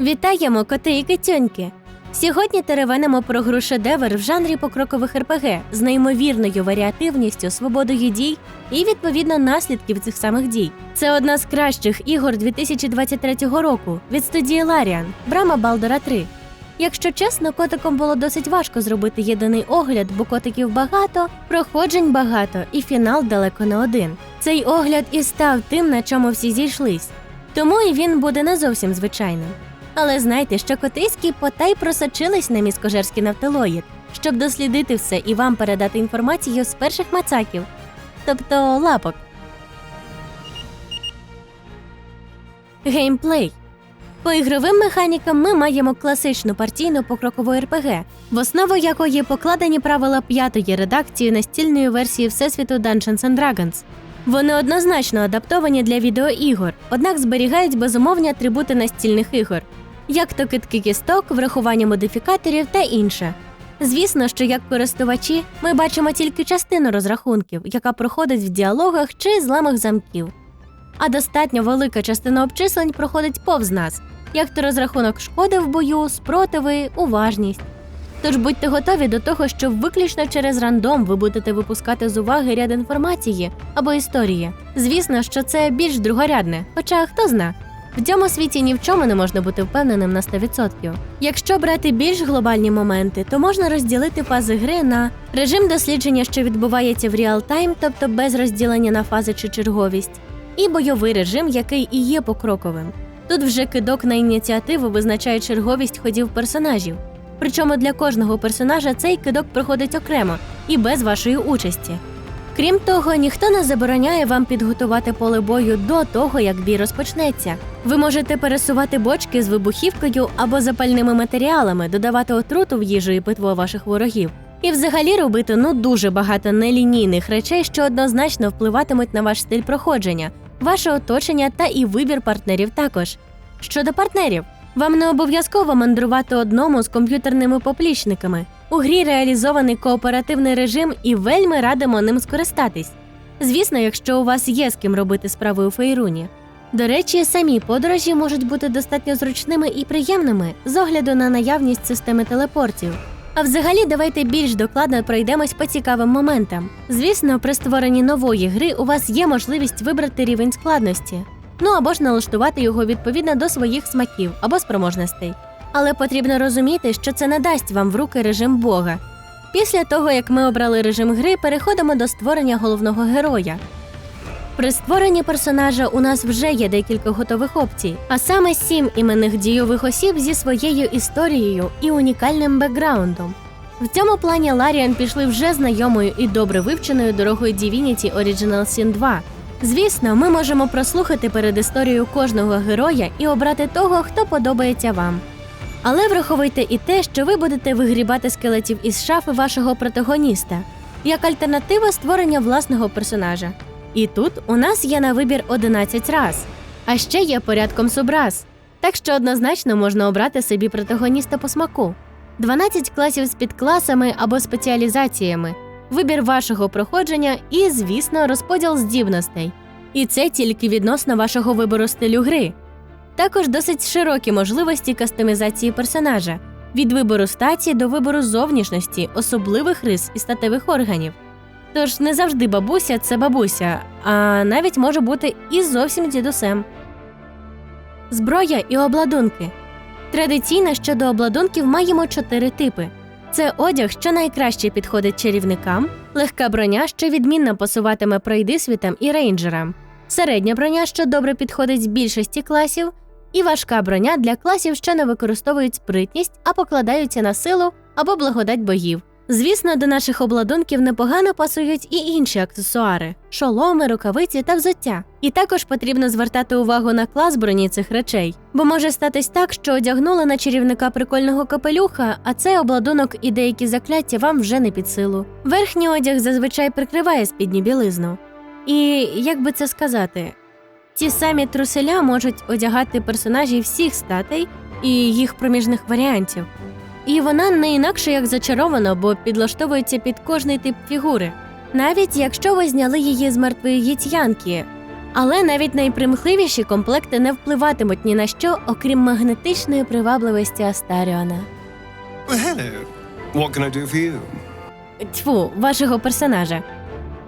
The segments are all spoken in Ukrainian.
Вітаємо, коти і китюньки! Сьогодні теревенимо про гру шедевр в жанрі покрокових РПГ з неймовірною варіативністю, свободою дій і відповідно наслідків цих самих дій. Це одна з кращих ігор 2023 року від студії Larian Брама Балдора 3. Якщо чесно, котикам було досить важко зробити єдиний огляд, бо котиків багато, проходжень багато, і фінал далеко не один. Цей огляд і став тим, на чому всі зійшлись. Тому і він буде не зовсім звичайним. Але знайте, що котиські потай просочились на міскожерський нафталоїд, щоб дослідити все і вам передати інформацію з перших мацаків, тобто лапок. Геймплей. По ігровим механікам ми маємо класичну партійну покрокову РПГ, в основу якої покладені правила п'ятої редакції настільної версії Всесвіту Dungeons and Dragons. Вони однозначно адаптовані для відеоігор, однак зберігають безумовні атрибути настільних ігор, як то китки кісток, врахування модифікаторів та інше. Звісно, що як користувачі ми бачимо тільки частину розрахунків, яка проходить в діалогах чи зламах замків. А достатньо велика частина обчислень проходить повз нас, як то розрахунок шкоди в бою, спротиви, уважність. Тож будьте готові до того, що виключно через рандом ви будете випускати з уваги ряд інформації або історії. Звісно, що це більш другорядне, хоча хто зна. В цьому світі ні в чому не можна бути впевненим на 100%. Якщо брати більш глобальні моменти, то можна розділити фази гри на режим дослідження, що відбувається в реал-тайм, тобто без розділення на фази чи черговість, і бойовий режим, який і є покроковим. Тут вже кидок на ініціативу визначає черговість ходів персонажів. Причому для кожного персонажа цей кидок проходить окремо і без вашої участі. Крім того, ніхто не забороняє вам підготувати поле бою до того, як бій розпочнеться. Ви можете пересувати бочки з вибухівкою або запальними матеріалами, додавати отруту в їжу і питво ваших ворогів. І взагалі робити ну дуже багато нелінійних речей, що однозначно впливатимуть на ваш стиль проходження, ваше оточення та і вибір партнерів також. Щодо партнерів, вам не обов'язково мандрувати одному з комп'ютерними поплічниками. У грі реалізований кооперативний режим і вельми радимо ним скористатись. Звісно, якщо у вас є з ким робити справи у Фейруні. До речі, самі подорожі можуть бути достатньо зручними і приємними з огляду на наявність системи телепортів. А взагалі, давайте більш докладно пройдемось по цікавим моментам. Звісно, при створенні нової гри у вас є можливість вибрати рівень складності, ну або ж налаштувати його відповідно до своїх смаків або спроможностей. Але потрібно розуміти, що це не дасть вам в руки режим Бога. Після того, як ми обрали режим гри, переходимо до створення головного героя. При створенні персонажа у нас вже є декілька готових опцій, а саме сім іменних дійових осіб зі своєю історією і унікальним бекграундом. В цьому плані Ларіан пішли вже знайомою і добре вивченою дорогою Divinity Original Sin 2. Звісно, ми можемо прослухати перед історією кожного героя і обрати того, хто подобається вам. Але враховуйте і те, що ви будете вигрібати скелетів із шафи вашого протагоніста як альтернатива створення власного персонажа. І тут у нас є на вибір 11 раз, а ще є порядком субраз. Так що однозначно можна обрати собі протагоніста по смаку. 12 класів з підкласами або спеціалізаціями, вибір вашого проходження і, звісно, розподіл здібностей. І це тільки відносно вашого вибору стилю гри. Також досить широкі можливості кастомізації персонажа від вибору статі до вибору зовнішності, особливих рис і статевих органів. Тож не завжди бабуся це бабуся, а навіть може бути і зовсім дідусем. Зброя і обладунки. Традиційно щодо обладунків маємо чотири типи: це одяг, що найкраще підходить чарівникам, легка броня, що відмінно посуватиме пройдисвітам і рейнджерам, середня броня, що добре підходить більшості класів, і важка броня для класів, що не використовують спритність, а покладаються на силу або благодать богів. Звісно, до наших обладунків непогано пасують і інші аксесуари шоломи, рукавиці та взуття. І також потрібно звертати увагу на клас броні цих речей, бо може статись так, що одягнули на чарівника прикольного капелюха, а цей обладунок і деякі закляття вам вже не під силу. Верхній одяг зазвичай прикриває спідню білизну. І як би це сказати, ті самі труселя можуть одягати персонажі всіх статей і їх проміжних варіантів. І вона не інакше як зачарована, бо підлаштовується під кожний тип фігури. Навіть якщо ви зняли її з мертвої гітянки, Але навіть найпримхливіші комплекти не впливатимуть ні на що, окрім магнетичної привабливості Астаріона. Hello. What can I do for you? Тьфу, вашого персонажа.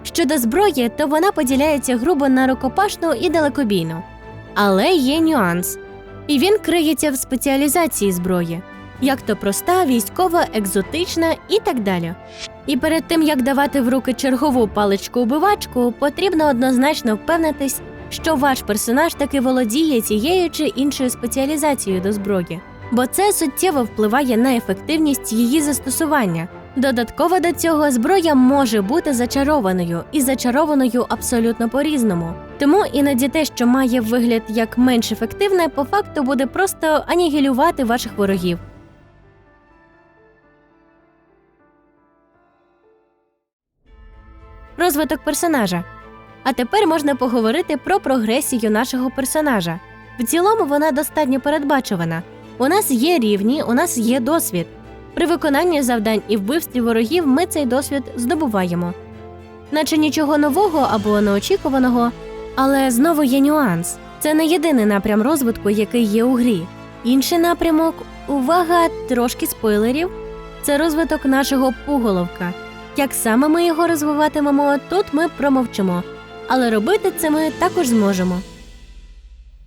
Щодо зброї, то вона поділяється грубо на рукопашну і далекобійну. Але є нюанс. І він криється в спеціалізації зброї, як то проста, військова, екзотична і так далі. І перед тим як давати в руки чергову паличку-убивачку, потрібно однозначно впевнитись, що ваш персонаж таки володіє цією чи іншою спеціалізацією до зброї, бо це суттєво впливає на ефективність її застосування. Додатково до цього зброя може бути зачарованою і зачарованою абсолютно по-різному. Тому іноді те, що має вигляд як менш ефективне, по факту буде просто анігілювати ваших ворогів. Розвиток персонажа. А тепер можна поговорити про прогресію нашого персонажа. В цілому вона достатньо передбачувана. У нас є рівні, у нас є досвід. При виконанні завдань і вбивстві ворогів ми цей досвід здобуваємо. Наче нічого нового або неочікуваного, але знову є нюанс. Це не єдиний напрям розвитку, який є у грі. Інший напрямок увага, трошки спойлерів це розвиток нашого пуголовка. Як саме ми його розвиватимемо, тут ми промовчимо, але робити це ми також зможемо.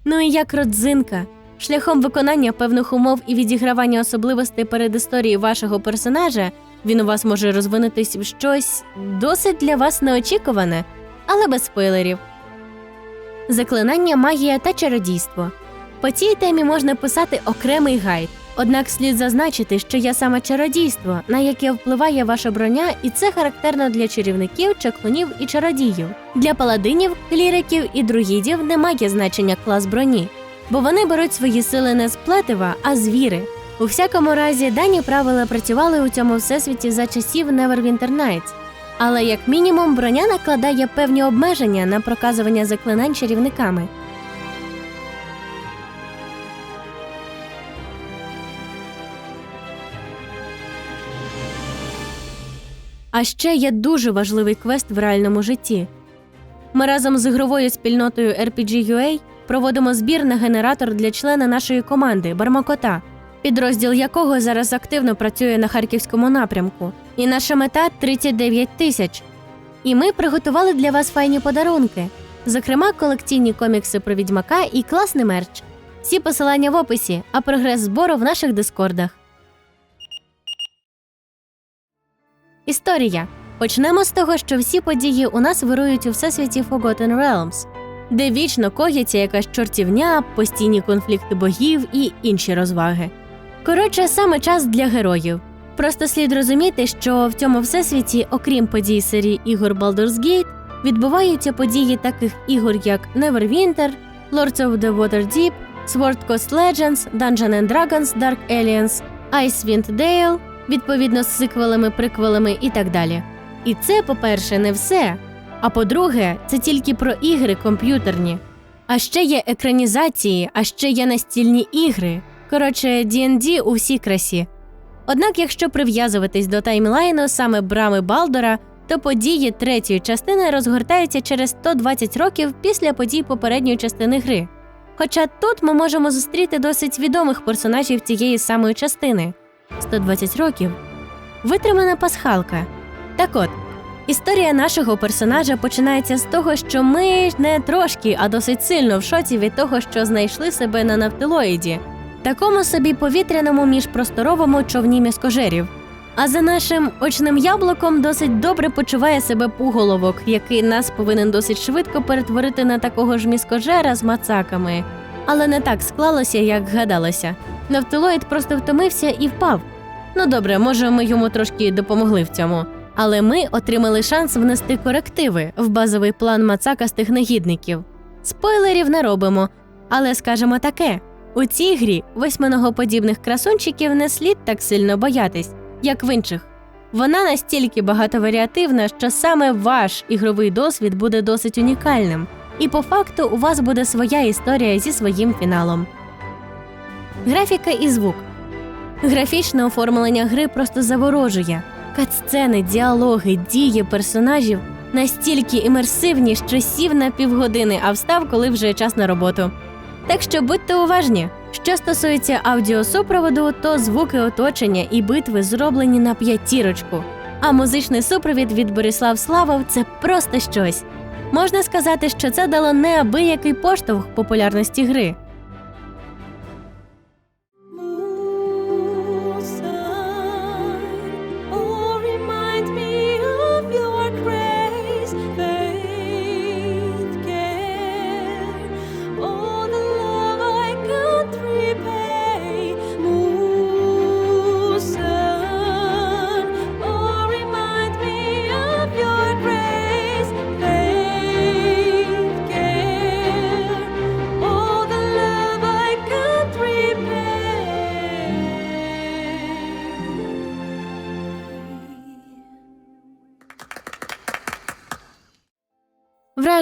Ну і як родзинка, шляхом виконання певних умов і відігравання особливостей перед історією вашого персонажа, він у вас може розвинутись в щось досить для вас неочікуване, але без спойлерів. Заклинання, магія та чародійство. По цій темі можна писати окремий гайд. Однак слід зазначити, що є саме чародійство, на яке впливає ваша броня, і це характерно для чарівників, чаклунів і чародіїв. Для паладинів, кліриків і друїдів немає значення клас броні, бо вони беруть свої сили не з плетива, а з віри. У всякому разі, дані правила працювали у цьому всесвіті за часів Neverwinter Nights. Але як мінімум броня накладає певні обмеження на проказування заклинань чарівниками. А ще є дуже важливий квест в реальному житті. Ми разом з ігровою спільнотою RPG.ua проводимо збір на генератор для члена нашої команди Бармакота, підрозділ якого зараз активно працює на харківському напрямку. І наша мета 39 тисяч. І ми приготували для вас файні подарунки, зокрема, колекційні комікси про відьмака і класний мерч. Всі посилання в описі, а прогрес збору в наших дискордах. Історія. Почнемо з того, що всі події у нас вирують у всесвіті Forgotten Realms, де вічно коїться якась чортівня, постійні конфлікти богів і інші розваги. Коротше, саме час для героїв. Просто слід розуміти, що в цьому всесвіті, окрім подій серії ігор Baldur's Gate, відбуваються події таких ігор, як Neverwinter, Lords of the Waterdeep, Sword Coast Legends, Dungeons and Dragons Dark Aliens, Icewind Dale, відповідно з сиквелами, приквелами і так далі. І це, по-перше, не все. А по-друге, це тільки про ігри комп'ютерні. А ще є екранізації, а ще є настільні ігри. Коротше, D&D у всій красі. Однак, якщо прив'язуватись до таймлайну саме брами Балдора, то події третьої частини розгортаються через 120 років після подій попередньої частини гри. Хоча тут ми можемо зустріти досить відомих персонажів цієї самої частини 120 років. Витримана пасхалка. Так от, історія нашого персонажа починається з того, що ми не трошки, а досить сильно в шоці від того, що знайшли себе на нафтилоїді, такому собі повітряному міжпросторовому човні міскожерів. А за нашим очним яблуком досить добре почуває себе пуголовок, який нас повинен досить швидко перетворити на такого ж міскожера з мацаками. Але не так склалося, як гадалося. Нафтилоїд просто втомився і впав. Ну добре, може, ми йому трошки допомогли в цьому. Але ми отримали шанс внести корективи в базовий план мацакастих негідників. Спойлерів не робимо, але скажемо таке: у цій грі восьминогоподібних красунчиків не слід так сильно боятись, як в інших. Вона настільки багатоваріативна, що саме ваш ігровий досвід буде досить унікальним, і по факту у вас буде своя історія зі своїм фіналом. Графіка і звук. Графічне оформлення гри просто заворожує. Катсцени, діалоги, дії персонажів Настільки імерсивні, що сів на півгодини, а встав, коли вже час на роботу. Так що будьте уважні. Що стосується аудіосупроводу, то звуки оточення і битви зроблені на п'ятірочку. А музичний супровід від Борислав Славов це просто щось. Можна сказати, що це дало неабиякий поштовх популярності гри.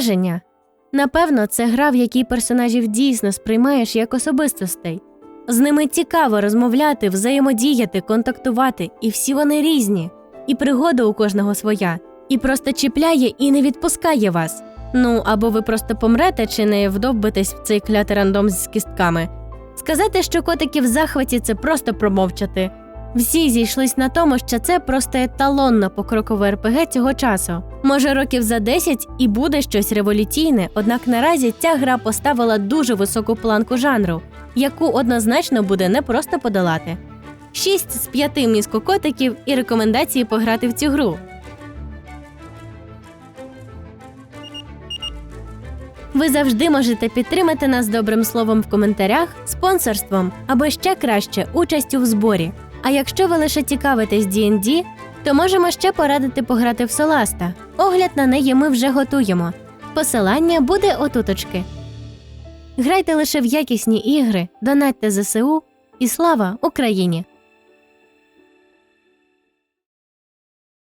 Враження. Напевно, це гра, в якій персонажів дійсно сприймаєш як особистостей. З ними цікаво розмовляти, взаємодіяти, контактувати, і всі вони різні. І пригода у кожного своя, і просто чіпляє і не відпускає вас. Ну або ви просто помрете чи не вдовбитесь в цей клятий рандом з кістками. Сказати, що котики в захваті це просто промовчати. Всі зійшлись на тому, що це просто еталонна покрокова РПГ цього часу. Може, років за 10 і буде щось революційне, однак наразі ця гра поставила дуже високу планку жанру, яку однозначно буде не просто подолати. 6 з 5 міскокотиків і рекомендації пограти в цю гру. Ви завжди можете підтримати нас добрим словом в коментарях, спонсорством або ще краще участю в зборі. А якщо ви лише цікавитесь D&D, то можемо ще порадити пограти в Соласта. Огляд на неї ми вже готуємо. Посилання буде отуточки. Грайте лише в якісні ігри, донатьте ЗСУ і слава Україні!